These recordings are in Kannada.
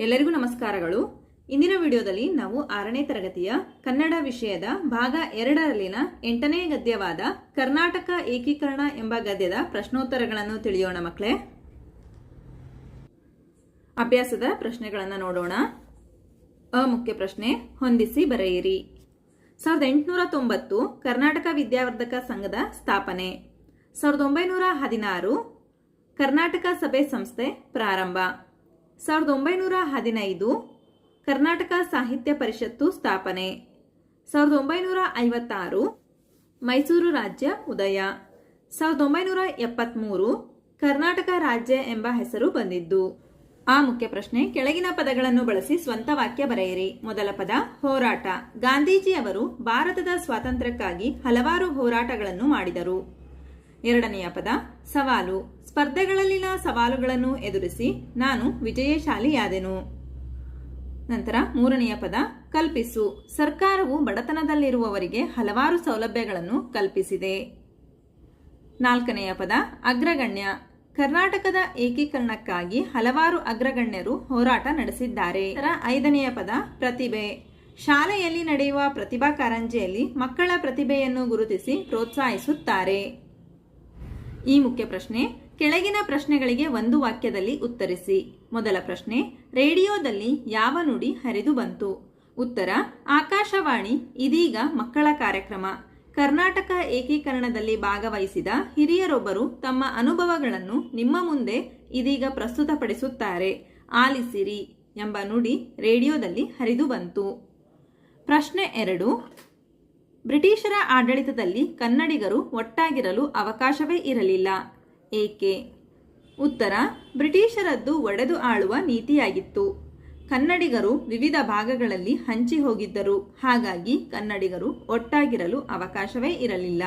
ಎಲ್ಲರಿಗೂ ನಮಸ್ಕಾರಗಳು. ಇಂದಿನ ವಿಡಿಯೋದಲ್ಲಿ ನಾವು ಆರನೇ ತರಗತಿಯ ಕನ್ನಡ ವಿಷಯದ ಭಾಗ ಎರಡರಲ್ಲಿನ ಎಂಟನೇ ಗದ್ಯವಾದ ಕರ್ನಾಟಕ ಏಕೀಕರಣ ಎಂಬ ಗದ್ಯದ ಪ್ರಶ್ನೋತ್ತರಗಳನ್ನು ತಿಳಿಯೋಣ ಮಕ್ಕಳೇ. ಅಭ್ಯಾಸದ ಪ್ರಶ್ನೆಗಳನ್ನು ನೋಡೋಣ. ಅ ಮುಖ್ಯ ಪ್ರಶ್ನೆ, ಹೊಂದಿಸಿ ಬರೆಯಿರಿ. ಸಾವಿರದ ಎಂಟುನೂರ ತೊಂಬತ್ತು ಕರ್ನಾಟಕ ವಿದ್ಯಾವರ್ಧಕ ಸಂಘದ ಸ್ಥಾಪನೆ. ಸಾವಿರದ ಒಂಬೈನೂರ ಹದಿನಾರು ಕರ್ನಾಟಕ ಸಭೆ ಸಂಸ್ಥೆ ಪ್ರಾರಂಭ. ಸಾವಿರದ ಒಂಬೈನೂರ ಹದಿನೈದು ಕರ್ನಾಟಕ ಸಾಹಿತ್ಯ ಪರಿಷತ್ತು ಸ್ಥಾಪನೆ. ಸಾವಿರದ ಒಂಬೈನೂರ ಐವತ್ತಾರು ಮೈಸೂರು ರಾಜ್ಯ ಉದಯ. ಸಾವಿರದ ಒಂಬೈನೂರ ಎಪ್ಪತ್ತ್ಮೂರು ಕರ್ನಾಟಕ ರಾಜ್ಯ ಎಂಬ ಹೆಸರು ಬಂದಿದ್ದು. ಆ ಮುಖ್ಯ ಪ್ರಶ್ನೆ, ಕೆಳಗಿನ ಪದಗಳನ್ನು ಬಳಸಿ ಸ್ವಂತ ವಾಕ್ಯ ಬರೆಯಿರಿ. ಮೊದಲ ಪದ, ಹೋರಾಟ. ಗಾಂಧೀಜಿ ಅವರು ಭಾರತದ ಸ್ವಾತಂತ್ರ್ಯಕ್ಕಾಗಿ ಹಲವಾರು ಹೋರಾಟಗಳನ್ನು ಮಾಡಿದರು. ಎರಡನೆಯ ಪದ ಸವಾಲು. ಸ್ಪರ್ಧೆಗಳಲ್ಲಿನ ಸವಾಲುಗಳನ್ನು ಎದುರಿಸಿ ನಾನು ವಿಜಯಶಾಲಿಯಾದೆನು. ನಂತರ ಮೂರನೆಯ ಪದ, ಕಲ್ಪಿಸು. ಸರ್ಕಾರವು ಬಡತನದಲ್ಲಿರುವವರಿಗೆ ಹಲವಾರು ಸೌಲಭ್ಯಗಳನ್ನು ಕಲ್ಪಿಸಿದೆ. ನಾಲ್ಕನೆಯ ಪದ, ಅಗ್ರಗಣ್ಯ. ಕರ್ನಾಟಕದ ಏಕೀಕರಣಕ್ಕಾಗಿ ಹಲವಾರು ಅಗ್ರಗಣ್ಯರು ಹೋರಾಟ ನಡೆಸಿದ್ದಾರೆ. ಐದನೆಯ ಪದ, ಪ್ರತಿಭೆ. ಶಾಲೆಯಲ್ಲಿ ನಡೆಯುವ ಪ್ರತಿಭಾ ಕಾರಂಜಿಯಲ್ಲಿ ಮಕ್ಕಳ ಪ್ರತಿಭೆಯನ್ನು ಗುರುತಿಸಿ ಪ್ರೋತ್ಸಾಹಿಸುತ್ತಾರೆ. ಈ ಮುಖ್ಯ ಪ್ರಶ್ನೆ, ಕೆಳಗಿನ ಪ್ರಶ್ನೆಗಳಿಗೆ ಒಂದು ವಾಕ್ಯದಲ್ಲಿ ಉತ್ತರಿಸಿ. ಮೊದಲ ಪ್ರಶ್ನೆ, ರೇಡಿಯೋದಲ್ಲಿ ಯಾವ ನುಡಿ ಹರಿದು ಬಂತು? ಉತ್ತರ, ಆಕಾಶವಾಣಿ, ಇದೀಗ ಮಕ್ಕಳ ಕಾರ್ಯಕ್ರಮ. ಕರ್ನಾಟಕ ಏಕೀಕರಣದಲ್ಲಿ ಭಾಗವಹಿಸಿದ ಹಿರಿಯರೊಬ್ಬರು ತಮ್ಮ ಅನುಭವಗಳನ್ನು ನಿಮ್ಮ ಮುಂದೆ ಇದೀಗ ಪ್ರಸ್ತುತಪಡಿಸುತ್ತಾರೆ. ಆಲಿಸಿರಿ ಎಂಬ ನುಡಿ ರೇಡಿಯೋದಲ್ಲಿ ಹರಿದು ಬಂತು. ಪ್ರಶ್ನೆ ಎರಡು ಬ್ರಿಟಿಷರ ಆಡಳಿತದಲ್ಲಿ ಕನ್ನಡಿಗರು ಒಟ್ಟಾಗಿರಲು ಅವಕಾಶವೇ ಇರಲಿಲ್ಲ. ಏಕೆ? ಉತ್ತರ, ಬ್ರಿಟಿಷರದ್ದು ಒಡೆದು ಆಳುವ ನೀತಿಯಾಗಿತ್ತು. ಕನ್ನಡಿಗರು ವಿವಿಧ ಭಾಗಗಳಲ್ಲಿ ಹಂಚಿ ಹೋಗಿದ್ದರು. ಹಾಗಾಗಿ ಕನ್ನಡಿಗರು ಒಟ್ಟಾಗಿರಲು ಅವಕಾಶವೇ ಇರಲಿಲ್ಲ.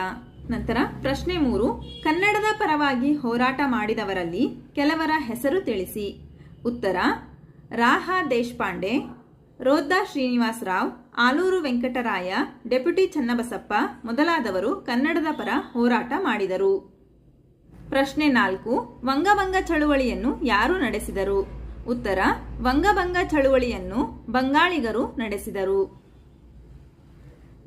ನಂತರ ಪ್ರಶ್ನೆ ಮೂರು, ಕನ್ನಡದ ಪರವಾಗಿ ಹೋರಾಟ ಮಾಡಿದವರಲ್ಲಿ ಕೆಲವರ ಹೆಸರು ತಿಳಿಸಿ. ಉತ್ತರ, ರಾಹ ದೇಶಪಾಂಡೆ, ರೋದ್ದಾ ಶ್ರೀನಿವಾಸ ರಾವ್ ಆಲೂರು ವೆಂಕಟರಾಯ, ಡೆಪ್ಯೂಟಿ ಚನ್ನಬಸಪ್ಪ ಮೊದಲಾದವರು ಕನ್ನಡದ ಪರ ಹೋರಾಟ ಮಾಡಿದರು. ಪ್ರಶ್ನೆ ನಾಲ್ಕು, ವಂಗಭಂಗ ಚಳುವಳಿಯನ್ನು ಯಾರು ನಡೆಸಿದರು? ಉತ್ತರ, ವಂಗಭಂಗ ಚಳುವಳಿಯನ್ನು ಬಂಗಾಳಿಗರು ನಡೆಸಿದರು.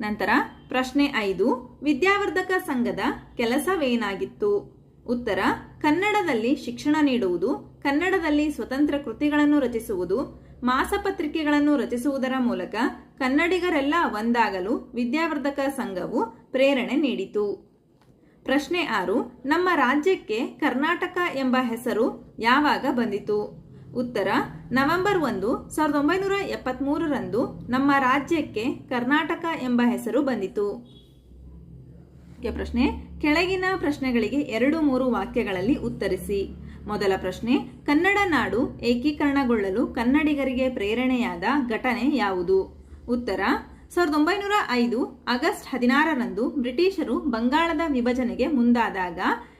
ನಂತರ ಪ್ರಶ್ನೆ ಐದು, ವಿದ್ಯಾವರ್ಧಕ ಸಂಘದ ಕೆಲಸವೇನಾಗಿತ್ತು? ಉತ್ತರ, ಕನ್ನಡದಲ್ಲಿ ಶಿಕ್ಷಣ ನೀಡುವುದು, ಕನ್ನಡದಲ್ಲಿ ಸ್ವತಂತ್ರ ಕೃತಿಗಳನ್ನು ರಚಿಸುವುದು, ಮಾಸಪತ್ರಿಕೆಗಳನ್ನು ರಚಿಸುವುದರ ಮೂಲಕ ಕನ್ನಡಿಗರೆಲ್ಲ ಒಂದಾಗಲು ವಿದ್ಯಾವರ್ಧಕ ಸಂಘವು ಪ್ರೇರಣೆ ನೀಡಿತು. ಪ್ರಶ್ನೆ ಆರು, ನಮ್ಮ ರಾಜ್ಯಕ್ಕೆ ಕರ್ನಾಟಕ ಎಂಬ ಹೆಸರು ಯಾವಾಗ ಬಂದಿತು? ಉತ್ತರ, ನವೆಂಬರ್ ಒಂದು, ಸಾವಿರದ ಒಂಬೈನೂರ ಎಪ್ಪತ್ತ್ಮೂರರಂದು ನಮ್ಮ ರಾಜ್ಯಕ್ಕೆ ಕರ್ನಾಟಕ ಎಂಬ ಹೆಸರು ಬಂದಿತು. ಪ್ರಶ್ನೆ, ಕೆಳಗಿನ ಪ್ರಶ್ನೆಗಳಿಗೆ ಎರಡು ಮೂರು ವಾಕ್ಯಗಳಲ್ಲಿ ಉತ್ತರಿಸಿ. ಮೊದಲ ಪ್ರಶ್ನೆ, ಕನ್ನಡ ನಾಡು ಏಕೀಕರಣಗೊಳ್ಳಲು ಕನ್ನಡಿಗರಿಗೆ ಪ್ರೇರಣೆಯಾದ ಘಟನೆ ಯಾವುದು? ಉತ್ತರ, ಸಾವಿರದ ಒಂಬೈನೂರ ಐದು ಆಗಸ್ಟ್ ಹದಿನಾರರಂದು ಬ್ರಿಟಿಷರು ಬಂಗಾಳದ ವಿಭಜನೆಗೆ ಮುಂದಾದಾಗ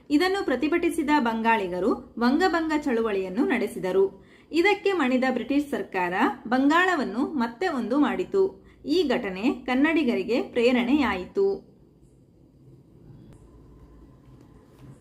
ಇದನ್ನು ಪ್ರತಿಭಟಿಸಿದ ಬಂಗಾಳಿಗರು ವಂಗಭಂಗ ಚಳುವಳಿಯನ್ನು ನಡೆಸಿದರು. ಇದಕ್ಕೆ ಮಣಿದ ಬ್ರಿಟಿಷ್ ಸರ್ಕಾರ ಬಂಗಾಳವನ್ನು ಮತ್ತೆ ಒಂದು ಮಾಡಿತು. ಈ ಘಟನೆ ಕನ್ನಡಿಗರಿಗೆ ಪ್ರೇರಣೆಯಾಯಿತು.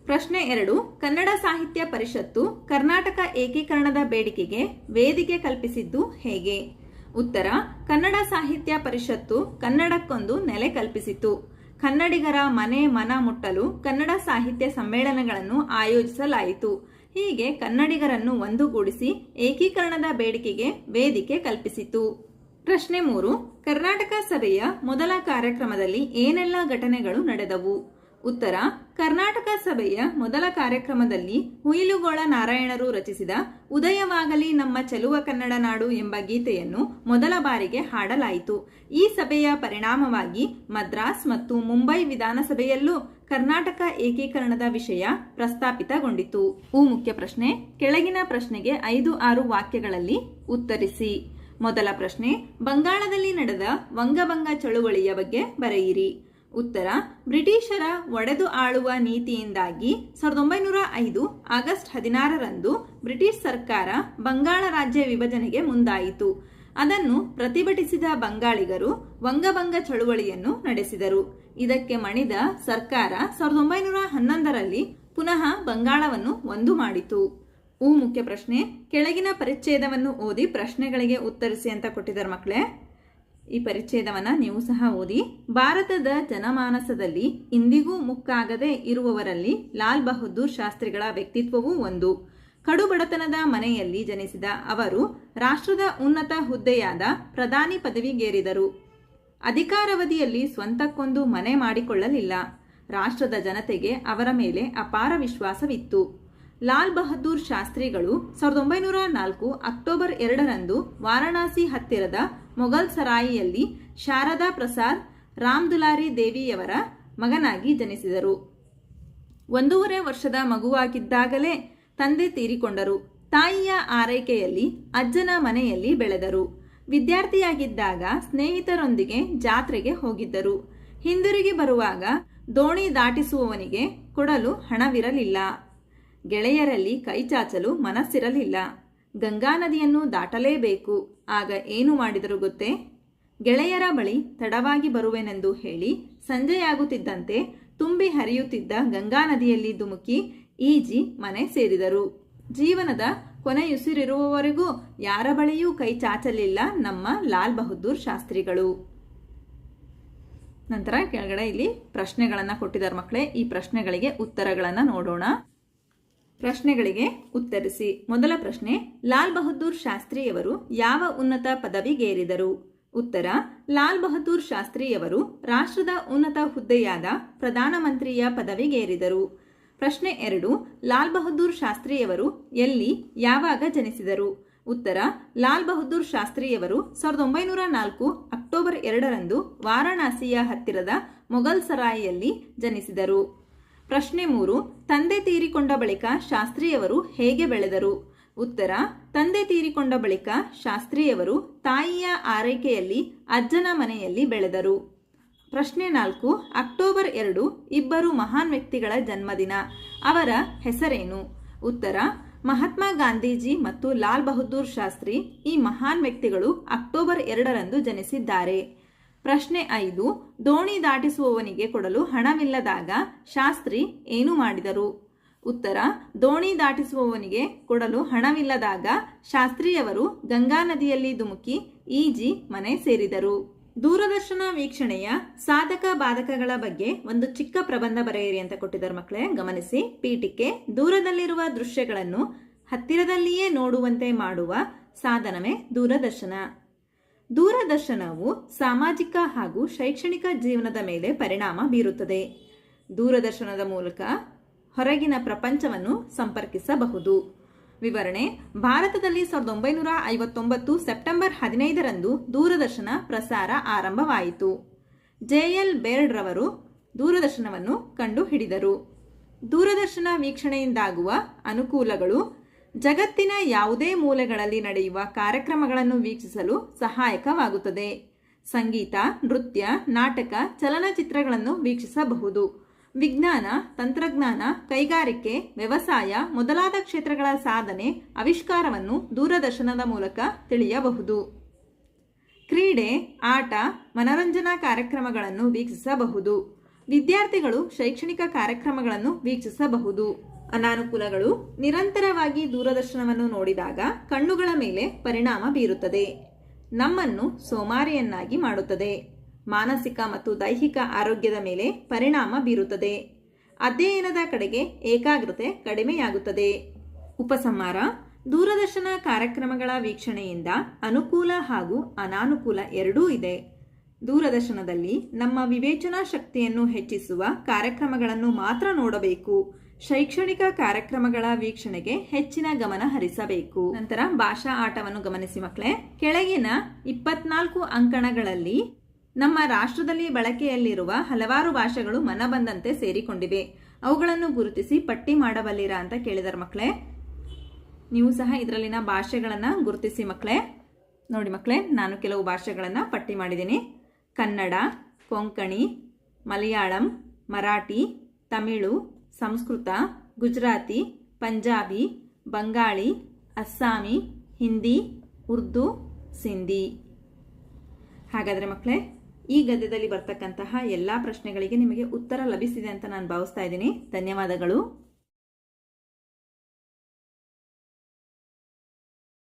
ಪ್ರಶ್ನೆ ಎರಡು, ಕನ್ನಡ ಸಾಹಿತ್ಯ ಪರಿಷತ್ತು ಕರ್ನಾಟಕ ಏಕೀಕರಣದ ಬೇಡಿಕೆಗೆ ವೇದಿಕೆ ಕಲ್ಪಿಸಿದ್ದು ಹೇಗೆ? ಉತ್ತರ, ಕನ್ನಡ ಸಾಹಿತ್ಯ ಪರಿಷತ್ತು ಕನ್ನಡಕ್ಕೊಂದು ನೆಲೆ ಕಲ್ಪಿಸಿತು ಕನ್ನಡಿಗರ ಮನೆ ಮನ ಮುಟ್ಟಲು ಕನ್ನಡ ಸಾಹಿತ್ಯ ಸಮ್ಮೇಳನಗಳನ್ನು ಆಯೋಜಿಸಲಾಯಿತು. ಹೀಗೆ ಕನ್ನಡಿಗರನ್ನು ಒಂದುಗೂಡಿಸಿ ಏಕೀಕರಣದ ಬೇಡಿಕೆಗೆ ವೇದಿಕೆ ಕಲ್ಪಿಸಿತು ಪ್ರಶ್ನೆ ಮೂರು, ಕರ್ನಾಟಕ ಸಭೆಯ ಮೊದಲ ಕಾರ್ಯಕ್ರಮದಲ್ಲಿ ಏನೆಲ್ಲ ಘಟನೆಗಳು ನಡೆದವು? ಉತ್ತರ, ಕರ್ನಾಟಕ ಸಭೆಯ ಮೊದಲ ಕಾರ್ಯಕ್ರಮದಲ್ಲಿ ಹುಯಿಲುಗೋಳ ನಾರಾಯಣರು ರಚಿಸಿದ ಉದಯವಾಗಲಿ ನಮ್ಮ ಚೆಲುವ ಕನ್ನಡ ನಾಡು ಎಂಬ ಗೀತೆಯನ್ನು ಮೊದಲ ಬಾರಿಗೆ ಹಾಡಲಾಯಿತು. ಈ ಸಭೆಯ ಪರಿಣಾಮವಾಗಿ ಮದ್ರಾಸ್ ಮತ್ತು ಮುಂಬೈ ವಿಧಾನಸಭೆಯಲ್ಲೂ ಕರ್ನಾಟಕ ಏಕೀಕರಣದ ವಿಷಯ ಪ್ರಸ್ತಾಪಿತಗೊಂಡಿತು. ಉ ಮುಖ್ಯ ಪ್ರಶ್ನೆ, ಕೆಳಗಿನ ಪ್ರಶ್ನೆಗೆ ಐದು ಆರು ವಾಕ್ಯಗಳಲ್ಲಿ ಉತ್ತರಿಸಿ. ಮೊದಲ ಪ್ರಶ್ನೆ, ಬಂಗಾಳದಲ್ಲಿ ನಡೆದ ವಂಗಭಂಗ ಚಳುವಳಿಯ ಬಗ್ಗೆ ಬರೆಯಿರಿ. ಉತ್ತರ, ಬ್ರಿಟಿಷರ ಒಡೆದು ಆಳುವ ನೀತಿಯಿಂದಾಗಿ ಸಾವಿರದ ಒಂಬೈನೂರ ಐದು ಆಗಸ್ಟ್ ಹದಿನಾರರಂದು ಬ್ರಿಟಿಷ್ ಸರ್ಕಾರ ಬಂಗಾಳ ರಾಜ್ಯ ವಿಭಜನೆಗೆ ಮುಂದಾಯಿತು. ಅದನ್ನು ಪ್ರತಿಭಟಿಸಿದ ಬಂಗಾಳಿಗರು ವಂಗಭಂಗ ಚಳುವಳಿಯನ್ನು ನಡೆಸಿದರು. ಇದಕ್ಕೆ ಮಣಿದ ಸರ್ಕಾರ ಸಾವಿರದ ಒಂಬೈನೂರ ಹನ್ನೊಂದರಲ್ಲಿ ಪುನಃ ಬಂಗಾಳವನ್ನು ಒಂದು ಮಾಡಿತು. ಊ ಮುಖ್ಯ ಪ್ರಶ್ನೆ, ಕೆಳಗಿನ ಪರಿಚ್ಛೇದವನ್ನು ಓದಿ ಪ್ರಶ್ನೆಗಳಿಗೆ ಉತ್ತರಿಸಿ ಅಂತ ಕೊಟ್ಟಿದ್ದಾರೆ ಮಕ್ಕಳೇ. ಈ ಪರಿಚ್ಛೇದವನ್ನು ನೀವು ಸಹ ಓದಿ, ಭಾರತದ ಜನಮಾನಸದಲ್ಲಿ ಇಂದಿಗೂ ಮುಕ್ಕಾಗದೆ ಇರುವವರಲ್ಲಿ ಲಾಲ್ ಬಹದ್ದೂರ್ ಶಾಸ್ತ್ರಿಗಳ ವ್ಯಕ್ತಿತ್ವವೂ ಒಂದು. ಕಡುಬಡತನದ ಮನೆಯಲ್ಲಿ ಜನಿಸಿದ ಅವರು ರಾಷ್ಟ್ರದ ಉನ್ನತ ಹುದ್ದೆಯಾದ ಪ್ರಧಾನಿ ಪದವಿಗೇರಿದರು. ಅಧಿಕಾರಾವಧಿಯಲ್ಲಿ ಸ್ವಂತಕ್ಕೊಂದು ಮನೆ ಮಾಡಿಕೊಳ್ಳಲಿಲ್ಲ. ರಾಷ್ಟ್ರದ ಜನತೆಗೆ ಅವರ ಮೇಲೆ ಅಪಾರ ವಿಶ್ವಾಸವಿತ್ತು. ಲಾಲ್ ಬಹದ್ದೂರ್ ಶಾಸ್ತ್ರಿಗಳು ಸಾವಿರದ ಒಂಬೈನೂರ ನಾಲ್ಕು ಅಕ್ಟೋಬರ್ ಎರಡರಂದು ವಾರಣಾಸಿ ಹತ್ತಿರದ ಮೊಘಲ್ ಸರಾಯಿಯಲ್ಲಿ ಶಾರದಾ ಪ್ರಸಾದ್, ರಾಮ್ ದುಲಾರಿ ದೇವಿಯವರ ಮಗನಾಗಿ ಜನಿಸಿದರು. ಒಂದೂವರೆ ವರ್ಷದ ಮಗುವಾಗಿದ್ದಾಗಲೇ ತಂದೆ ತೀರಿಕೊಂಡರು. ತಾಯಿಯ ಆರೈಕೆಯಲ್ಲಿ ಅಜ್ಜನ ಮನೆಯಲ್ಲಿ ಬೆಳೆದರು. ವಿದ್ಯಾರ್ಥಿಯಾಗಿದ್ದಾಗ ಸ್ನೇಹಿತರೊಂದಿಗೆ ಜಾತ್ರೆಗೆ ಹೋಗಿದ್ದರು. ಹಿಂದಿರುಗಿ ಬರುವಾಗ ದೋಣಿ ದಾಟಿಸುವವನಿಗೆ ಕೊಡಲು ಹಣವಿರಲಿಲ್ಲ. ಗೆಳೆಯರಲ್ಲಿ ಕೈಚಾಚಲು ಮನಸ್ಸಿರಲಿಲ್ಲ. ಗಂಗಾ ನದಿಯನ್ನು ದಾಟಲೇಬೇಕು. ಆಗ ಏನು ಮಾಡಿದರು ಗೊತ್ತೇ? ಗೆಳೆಯರ ಬಳಿ ತಡವಾಗಿ ಬರುವೆನೆಂದು ಹೇಳಿ ಸಂಜೆಯಾಗುತ್ತಿದ್ದಂತೆ ತುಂಬಿ ಹರಿಯುತ್ತಿದ್ದ ಗಂಗಾ ನದಿಯಲ್ಲಿ ಧುಮುಕಿ ಈಜಿ ಮನೆ ಸೇರಿದರು. ಜೀವನದ ಕೊನೆಯುಸಿರಿರುವವರೆಗೂ ಯಾರ ಬಳಿಯೂ ಕೈ ಚಾಚಲಿಲ್ಲ ನಮ್ಮ ಲಾಲ್ ಬಹದ್ದೂರ್ ಶಾಸ್ತ್ರಿಗಳು. ನಂತರ ಕೆಳಗಡೆ ಇಲ್ಲಿ ಪ್ರಶ್ನೆಗಳನ್ನು ಕೊಟ್ಟಿದ್ದಾರೆ ಮಕ್ಕಳೇ. ಈ ಪ್ರಶ್ನೆಗಳಿಗೆ ಉತ್ತರಗಳನ್ನು ನೋಡೋಣ. ಪ್ರಶ್ನೆಗಳಿಗೆ ಉತ್ತರಿಸಿ. ಮೊದಲ ಪ್ರಶ್ನೆ, ಲಾಲ್ ಬಹದ್ದೂರ್ ಶಾಸ್ತ್ರಿಯವರು ಯಾವ ಉನ್ನತ ಪದವಿಗೇರಿದರು? ಉತ್ತರ, ಲಾಲ್ ಬಹದ್ದೂರ್ ಶಾಸ್ತ್ರಿಯವರು ರಾಷ್ಟ್ರದ ಉನ್ನತ ಹುದ್ದೆಯಾದ ಪ್ರಧಾನಮಂತ್ರಿಯ ಪದವಿಗೇರಿದರು. ಪ್ರಶ್ನೆ ಎರಡು, ಲಾಲ್ ಬಹದ್ದೂರ್ ಶಾಸ್ತ್ರಿಯವರು ಎಲ್ಲಿ, ಯಾವಾಗ ಜನಿಸಿದರು? ಉತ್ತರ, ಲಾಲ್ ಬಹದ್ದೂರ್ ಶಾಸ್ತ್ರಿಯವರು ಸಾವಿರದ ಒಂಬೈನೂರ ನಾಲ್ಕು ಅಕ್ಟೋಬರ್ ಎರಡರಂದು ವಾರಣಾಸಿಯ ಹತ್ತಿರದ ಮೊಘಲ್ ಸರಾಯಿಯಲ್ಲಿ ಜನಿಸಿದರು. ಪ್ರಶ್ನೆ ಮೂರು, ತಂದೆ ತೀರಿಕೊಂಡ ಬಳಿಕ ಶಾಸ್ತ್ರಿಯವರು ಹೇಗೆ ಬೆಳೆದರು? ಉತ್ತರ, ತಂದೆ ತೀರಿಕೊಂಡ ಬಳಿಕ ಶಾಸ್ತ್ರಿಯವರು ತಾಯಿಯ ಆರೈಕೆಯಲ್ಲಿ ಅಜ್ಜನ ಮನೆಯಲ್ಲಿ ಬೆಳೆದರು. ಪ್ರಶ್ನೆ ನಾಲ್ಕು, ಅಕ್ಟೋಬರ್ ಎರಡು, ಇಬ್ಬರು ಮಹಾನ್ ವ್ಯಕ್ತಿಗಳ ಜನ್ಮದಿನ, ಅವರ ಹೆಸರೇನು? ಉತ್ತರ, ಮಹಾತ್ಮ ಗಾಂಧೀಜಿ ಮತ್ತು ಲಾಲ್ ಬಹದ್ದೂರ್ ಶಾಸ್ತ್ರಿ ಈ ಮಹಾನ್ ವ್ಯಕ್ತಿಗಳು ಅಕ್ಟೋಬರ್ ಎರಡರಂದು ಜನಿಸಿದ್ದಾರೆ. ಪ್ರಶ್ನೆ ಐದು, ದೋಣಿ ದಾಟಿಸುವವನಿಗೆ ಕೊಡಲು ಹಣವಿಲ್ಲದಾಗ ಶಾಸ್ತ್ರಿ ಏನು ಮಾಡಿದರು? ಉತ್ತರ, ದೋಣಿ ದಾಟಿಸುವವನಿಗೆ ಕೊಡಲು ಹಣವಿಲ್ಲದಾಗ ಶಾಸ್ತ್ರಿಯವರು ಗಂಗಾ ನದಿಯಲ್ಲಿ ಧುಮುಕಿ, ಈಜಿ ಮನೆ ಸೇರಿದರು. ದೂರದರ್ಶನ ವೀಕ್ಷಣೆಯ ಸಾಧಕ ಬಾಧಕಗಳ ಬಗ್ಗೆ ಒಂದು ಚಿಕ್ಕ ಪ್ರಬಂಧ ಬರೆಯಿರಿ ಅಂತ ಕೊಟ್ಟಿದ್ದಾರೆ ಮಕ್ಕಳೇ. ಗಮನಿಸಿ, ಪೀಠಿಕೆ, ದೂರದಲ್ಲಿರುವ ದೃಶ್ಯಗಳನ್ನು ಹತ್ತಿರದಲ್ಲಿಯೇ ನೋಡುವಂತೆ ಮಾಡುವ ಸಾಧನವೇ ದೂರದರ್ಶನ. ದೂರದರ್ಶನವು ಸಾಮಾಜಿಕ ಹಾಗೂ ಶೈಕ್ಷಣಿಕ ಜೀವನದ ಮೇಲೆ ಪರಿಣಾಮ ಬೀರುತ್ತದೆ. ದೂರದರ್ಶನದ ಮೂಲಕ ಹೊರಗಿನ ಪ್ರಪಂಚವನ್ನು ಸಂಪರ್ಕಿಸಬಹುದು. ವಿವರಣೆ, ಭಾರತದಲ್ಲಿ ಸಾವಿರದ ಒಂಬೈನೂರ ಐವತ್ತೊಂಬತ್ತು ಸೆಪ್ಟೆಂಬರ್ ಹದಿನೈದರಂದು ದೂರದರ್ಶನ ಪ್ರಸಾರ ಆರಂಭವಾಯಿತು. ಜೆ ಎಲ್ ಬೇರ್ಡ್ರವರು ದೂರದರ್ಶನವನ್ನು ಕಂಡುಹಿಡಿದರು. ದೂರದರ್ಶನ ವೀಕ್ಷಣೆಯಿಂದಾಗುವ ಅನುಕೂಲಗಳು ಜಗತ್ತಿನ ಯಾವುದೇ ಮೂಲೆಗಳಲ್ಲಿ ನಡೆಯುವ ಕಾರ್ಯಕ್ರಮಗಳನ್ನು ವೀಕ್ಷಿಸಲು ಸಹಾಯಕವಾಗುತ್ತದೆ. ಸಂಗೀತ, ನೃತ್ಯ, ನಾಟಕ, ಚಲನಚಿತ್ರಗಳನ್ನು ವೀಕ್ಷಿಸಬಹುದು. ವಿಜ್ಞಾನ, ತಂತ್ರಜ್ಞಾನ, ಕೈಗಾರಿಕೆ, ವ್ಯವಸಾಯ ಮೊದಲಾದ ಕ್ಷೇತ್ರಗಳ ಸಾಧನೆ, ಆವಿಷ್ಕಾರವನ್ನು ದೂರದರ್ಶನದ ಮೂಲಕ ತಿಳಿಯಬಹುದು. ಕ್ರೀಡೆ, ಆಟ, ಮನರಂಜನಾ ಕಾರ್ಯಕ್ರಮಗಳನ್ನು ವೀಕ್ಷಿಸಬಹುದು. ವಿದ್ಯಾರ್ಥಿಗಳು ಶೈಕ್ಷಣಿಕ ಕಾರ್ಯಕ್ರಮಗಳನ್ನು ವೀಕ್ಷಿಸಬಹುದು. ಅನಾನುಕೂಲಗಳು ನಿರಂತರವಾಗಿ ದೂರದರ್ಶನವನ್ನು ನೋಡಿದಾಗ ಕಣ್ಣುಗಳ ಮೇಲೆ ಪರಿಣಾಮ ಬೀರುತ್ತದೆ. ನಮ್ಮನ್ನು ಸೋಮಾರಿಯನ್ನಾಗಿ ಮಾಡುತ್ತದೆ. ಮಾನಸಿಕ ಮತ್ತು ದೈಹಿಕ ಆರೋಗ್ಯದ ಮೇಲೆ ಪರಿಣಾಮ ಬೀರುತ್ತದೆ. ಅಧ್ಯಯನದ ಕಡೆಗೆ ಏಕಾಗ್ರತೆ ಕಡಿಮೆಯಾಗುತ್ತದೆ. ಉಪಸಂಹಾರ, ದೂರದರ್ಶನ ಕಾರ್ಯಕ್ರಮಗಳ ವೀಕ್ಷಣೆಯಿಂದ ಅನುಕೂಲ ಹಾಗೂ ಅನಾನುಕೂಲ ಎರಡೂ ಇದೆ. ದೂರದರ್ಶನದಲ್ಲಿ ನಮ್ಮ ವಿವೇಚನಾ ಶಕ್ತಿಯನ್ನು ಹೆಚ್ಚಿಸುವ ಕಾರ್ಯಕ್ರಮಗಳನ್ನು ಮಾತ್ರ ನೋಡಬೇಕು. ಶೈಕ್ಷಣಿಕ ಕಾರ್ಯಕ್ರಮಗಳ ವೀಕ್ಷಣೆಗೆ ಹೆಚ್ಚಿನ ಗಮನ ಹರಿಸಬೇಕು. ನಂತರ ಭಾಷಾ ಆಟವನ್ನು ಗಮನಿಸಿ ಮಕ್ಕಳೇ. ಕೆಳಗಿನ ಇಪ್ಪತ್ನಾಲ್ಕು ಅಂಕಣಗಳಲ್ಲಿ ನಮ್ಮ ರಾಷ್ಟ್ರದಲ್ಲಿ ಬಳಕೆಯಲ್ಲಿರುವ ಹಲವಾರು ಭಾಷೆಗಳು ಮನಬಂದಂತೆ ಸೇರಿಕೊಂಡಿವೆ. ಅವುಗಳನ್ನು ಗುರುತಿಸಿ ಪಟ್ಟಿ ಮಾಡಬಲ್ಲಿರಾ ಅಂತ ಕೇಳಿದಾರೆ ಮಕ್ಕಳೇ. ನೀವು ಸಹ ಇದರಲ್ಲಿನ ಭಾಷೆಗಳನ್ನು ಗುರುತಿಸಿ ಮಕ್ಕಳೇ. ನೋಡಿ ಮಕ್ಕಳೇ, ನಾನು ಕೆಲವು ಭಾಷೆಗಳನ್ನು ಪಟ್ಟಿ ಮಾಡಿದ್ದೀನಿ. ಕನ್ನಡ, ಕೊಂಕಣಿ, ಮಲಯಾಳಂ, ಮರಾಠಿ, ತಮಿಳು ಸಂಸ್ಕೃತ, ಗುಜರಾತಿ, ಪಂಜಾಬಿ, ಬಂಗಾಳಿ, ಅಸ್ಸಾಮಿ, ಹಿಂದಿ, ಉರ್ದು, ಸಿಂಧಿ. ಹಾಗಾದರೆ ಮಕ್ಕಳೇ ಈ ಗದ್ಯದಲ್ಲಿ ಬರ್ತಕ್ಕಂತಹ ಎಲ್ಲ ಪ್ರಶ್ನೆಗಳಿಗೆ ನಿಮಗೆ ಉತ್ತರ ಲಭಿಸಿದೆ ಅಂತ ನಾನು ಭಾವಿಸ್ತಾ ಇದ್ದೀನಿ. ಧನ್ಯವಾದಗಳು.